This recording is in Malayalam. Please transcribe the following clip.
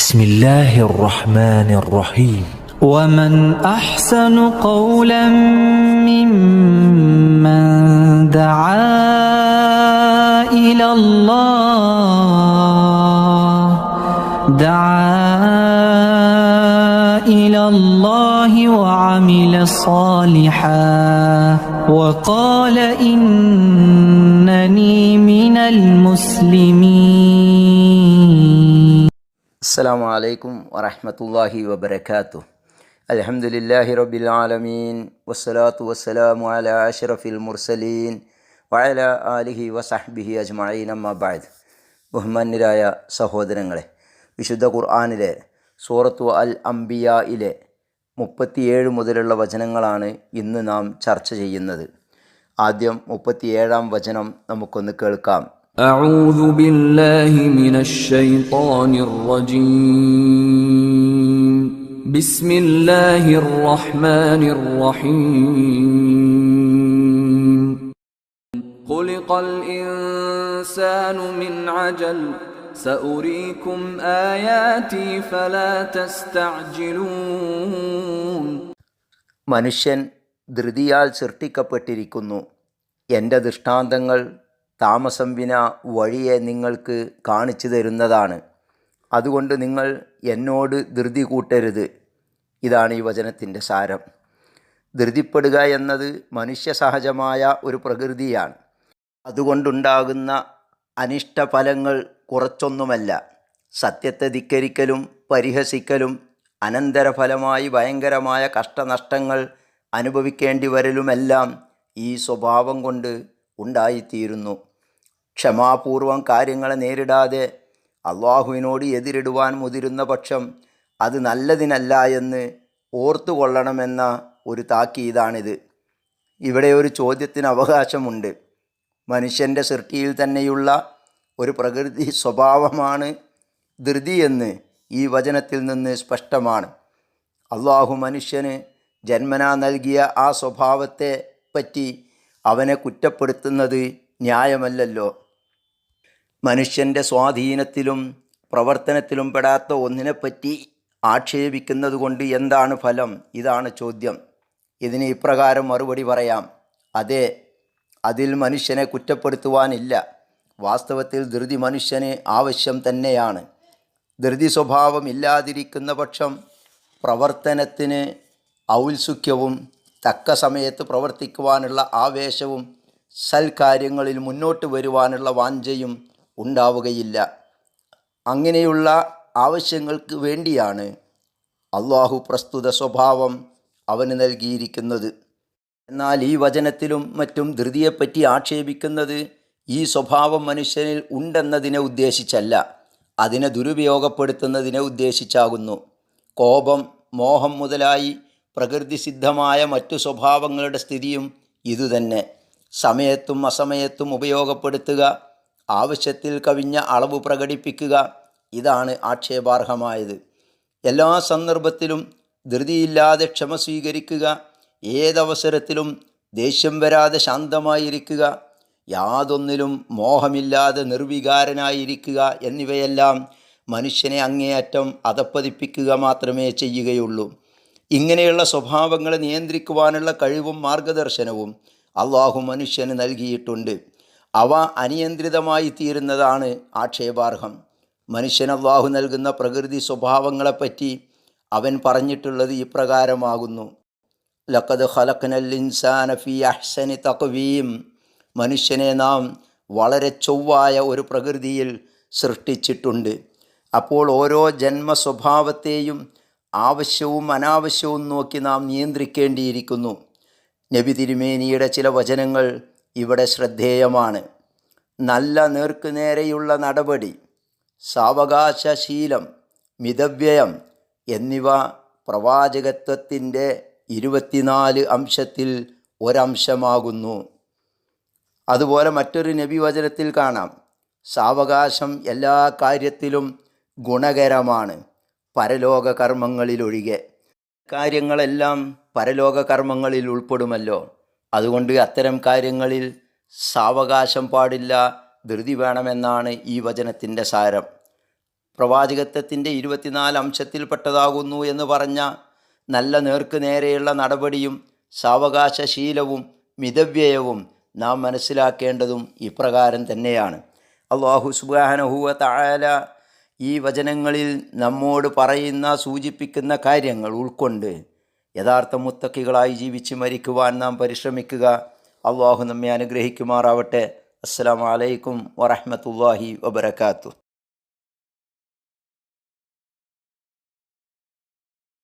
بسم الله الرحمن الرحيم. ومن أحسن قولا ممن دعا إلى الله دعا إلى الله وعمل صالحا وقال إنني من المسلمين. السلام عليكم ورحمة الله وبركاته الحمد لله رب العالمين والصلاة والسلام على أشرف المرسلين وعلى آله وصحبه أجمعين أما بعد ബഹുമാന്യരായ സഹോദരങ്ങളെ വിശുദ്ധ ഖുർആാനിലെ സൂറത്തു അൽ അംബിയയിലെ മുപ്പത്തിയേഴ് മുതലുള്ള വചനങ്ങളാണ് ഇന്ന് നാം ചർച്ച ചെയ്യുന്നത് ആദ്യം മുപ്പത്തിയേഴാം വചനം നമുക്കൊന്ന് കേൾക്കാം أعوذ بالله من الشيطان الرجيم بسم الله الرحمن الرحيم خلق الإنسان من عجل سأريكم آياتي فلا تستعجلون മനുഷ്യൻ ധൃതിയാൽ സൃഷ്ടിക്കപ്പെട്ടിരിക്കുന്നു എൻ്റെ ദൃഷ്ടാന്തങ്ങൾ താമസം വിന വഴിയെ നിങ്ങൾക്ക് കാണിച്ചു തരുന്നതാണ്. അതുകൊണ്ട് നിങ്ങൾ എന്നോട് ധൃതി കൂട്ടരുത്. ഇതാണ് ഈ വചനത്തിന്റെ സാരം. ധൃതിപ്പെടുക എന്നത് മനുഷ്യ സഹജമായ ഒരു പ്രകൃതിയാണ്. അതുകൊണ്ടുണ്ടാകുന്ന അനിഷ്ടഫലങ്ങൾ കുറച്ചൊന്നുമല്ല. സത്യത്തെ ധിക്കരിക്കലും പരിഹസിക്കലും അനന്തരഫലമായി ഭയങ്കരമായ കഷ്ടനഷ്ടങ്ങൾ അനുഭവിക്കേണ്ടി വരലുമെല്ലാം ഈ സ്വഭാവം കൊണ്ട് ഉണ്ടായിത്തീരുന്നു. ക്ഷമാപൂർവം കാര്യങ്ങളെ നേരിടാതെ അള്ളാഹുവിനോട് എതിരിടുവാൻ മുതിരുന്ന പക്ഷം അത് നല്ലതിനല്ല എന്ന് ഓർത്തുകൊള്ളണമെന്ന ഒരു താക്കീതാണിത്. ഇവിടെ ഒരു ചോദ്യത്തിന് അവകാശമുണ്ട്. മനുഷ്യന്റെ സൃഷ്ടിയിൽ തന്നെയുള്ള ഒരു പ്രകൃതി സ്വഭാവമാണ് ധൃതി എന്ന് ഈ വചനത്തിൽ നിന്ന് സ്പഷ്ടമാണ്. അള്ളാഹു മനുഷ്യന് ജന്മനാ നൽകിയ ആ സ്വഭാവത്തെ പറ്റി അവനെ കുറ്റപ്പെടുത്തുന്നത് ന്യായമല്ലല്ലോ. മനുഷ്യന്റെ സ്വാധീനത്തിലും പ്രവർത്തനത്തിലും പെടാത്ത ഒന്നിനെപ്പറ്റി ആക്ഷേപിക്കുന്നത് കൊണ്ട് എന്താണ് ഫലം? ഇതാണ് ചോദ്യം. ഇതിന് ഇപ്രകാരം മറുപടി പറയാം. അതെ അതിൽ മനുഷ്യനെ കുറ്റപ്പെടുത്തുവാനില്ല. വാസ്തവത്തിൽ ധൃതി മനുഷ്യന് ആവശ്യം തന്നെയാണ്. ധൃതി സ്വഭാവം ഇല്ലാതിരിക്കുന്ന പക്ഷം പ്രവർത്തനത്തിന് ഔത്സുഖ്യവും തക്ക സമയത്ത് പ്രവർത്തിക്കുവാനുള്ള ആവേശവും സൽക്കാര്യങ്ങളിൽ മുന്നോട്ട് വരുവാനുള്ള വാഞ്ചയും ഉണ്ടാവുകയില്ല. അങ്ങനെയുള്ള ആവശ്യങ്ങൾക്ക് വേണ്ടിയാണ് അള്ളാഹു പ്രസ്തുത സ്വഭാവം അവന് നൽകിയിരിക്കുന്നത്. എന്നാൽ ഈ വചനത്തിലും മറ്റും ധൃതിയെപ്പറ്റി ആക്ഷേപിക്കുന്നത് ഈ സ്വഭാവം മനുഷ്യനിൽ ഉണ്ടെന്നതിനെ ഉദ്ദേശിച്ചല്ല. അതിനെ ദുരുപയോഗപ്പെടുത്തുന്നതിനെ ഉദ്ദേശിച്ചാകുന്നു. കോപം മോഹം മുതലായി പ്രകൃതിസിദ്ധമായ മറ്റു സ്വഭാവങ്ങളുടെ സ്ഥിതിയും ഇതുതന്നെ. സമയത്തും അസമയത്തും ഉപയോഗപ്പെടുത്തുക ആവശ്യത്തിൽ കവിഞ്ഞ അളവ് പ്രകടിപ്പിക്കുക ഇതാണ് ആക്ഷേപാർഹമായത്. എല്ലാ സന്ദർഭത്തിലും ധൃതിയില്ലാതെ ക്ഷമ സ്വീകരിക്കുക ഏതവസരത്തിലും ദേഷ്യം വരാതെ ശാന്തമായിരിക്കുക യാതൊന്നിലും മോഹമില്ലാതെ നിർവികാരനായിരിക്കുക എന്നിവയെല്ലാം മനുഷ്യനെ അങ്ങേയറ്റം അതപ്പതിപ്പിക്കുക മാത്രമേ ചെയ്യുകയുള്ളൂ. ഇങ്ങനെയുള്ള സ്വഭാവങ്ങളെ നിയന്ത്രിക്കുവാനുള്ള കഴിവും മാർഗദർശനവും അള്ളാഹു മനുഷ്യന് നൽകിയിട്ടുണ്ട്. അവ അനിയന്ത്രിതമായി തീരുന്നതാണ് ആക്ഷേപാർഹം. മനുഷ്യൻ അള്ളാഹു നൽകുന്ന പ്രകൃതി സ്വഭാവങ്ങളെപ്പറ്റി അവൻ പറഞ്ഞിട്ടുള്ളത് ഇപ്രകാരമാകുന്നു. ലക്കത് ഹലക്കനൽ ഇൻസാന ഫി അഹ്സനി തക്വീം മനുഷ്യനെ നാം വളരെ ചൊവ്വായ ഒരു പ്രകൃതിയിൽ സൃഷ്ടിച്ചിട്ടുണ്ട്. അപ്പോൾ ഓരോ ജന്മ സ്വഭാവത്തെയും ആവശ്യവും അനാവശ്യവും നോക്കി നാം നിയന്ത്രിക്കേണ്ടിയിരിക്കുന്നു. നബി തിരുമേനിയുടെ ചില വചനങ്ങൾ ഇവിടെ ശ്രദ്ധേയമാണ്. നല്ല നേർക്കുനേരെയുള്ള നടപടി സാവകാശശീലം മിതവ്യയം എന്നിവ പ്രവാചകത്വത്തിന്റെ ഇരുപത്തിനാല് അംശത്തിൽ ഒരംശമാകുന്നു. അതുപോലെ മറ്റൊരു നബി വചനത്തിൽ കാണാം. സാവകാശം എല്ലാ കാര്യത്തിലും ഗുണകരമാണ്. പരലോക കർമ്മങ്ങളിലൊഴികെ. കാര്യങ്ങളെല്ലാം പരലോക കർമ്മങ്ങളിൽ ഉൾപ്പെടുമല്ലോ. അതുകൊണ്ട് അത്തരം കാര്യങ്ങളിൽ സാവകാശം പാടില്ല ധൃതി വേണമെന്നാണ് ഈ വചനത്തിന്റെ സാരം. പ്രവാചകത്വത്തിന്റെ ഇരുപത്തിനാല് അംശത്തിൽപ്പെട്ടതാകുന്നു എന്ന് പറഞ്ഞ നല്ല നേർക്ക് നേരെയുള്ള നടപടിയും സാവകാശശീലവും മിതവ്യയവും നാം മനസ്സിലാക്കേണ്ടതും ഇപ്രകാരം തന്നെയാണ്. അള്ളാഹു സുബാനഹുവ താഴല ഈ വചനങ്ങളിൽ നമ്മോട് പറയുന്ന സൂചിപ്പിക്കുന്ന കാര്യങ്ങൾ ഉൾക്കൊണ്ട് യഥാർത്ഥ മുത്തക്കികളായി ജീവിച്ച് മരിക്കുവാൻ നാം പരിശ്രമിക്കുക. അള്ളാഹു നമ്മെ അനുഗ്രഹിക്കുമാറാവട്ടെ. അസ്സാം വലൈക്കും വറഹമത്തല്ലാഹി വബർക്കാത്തു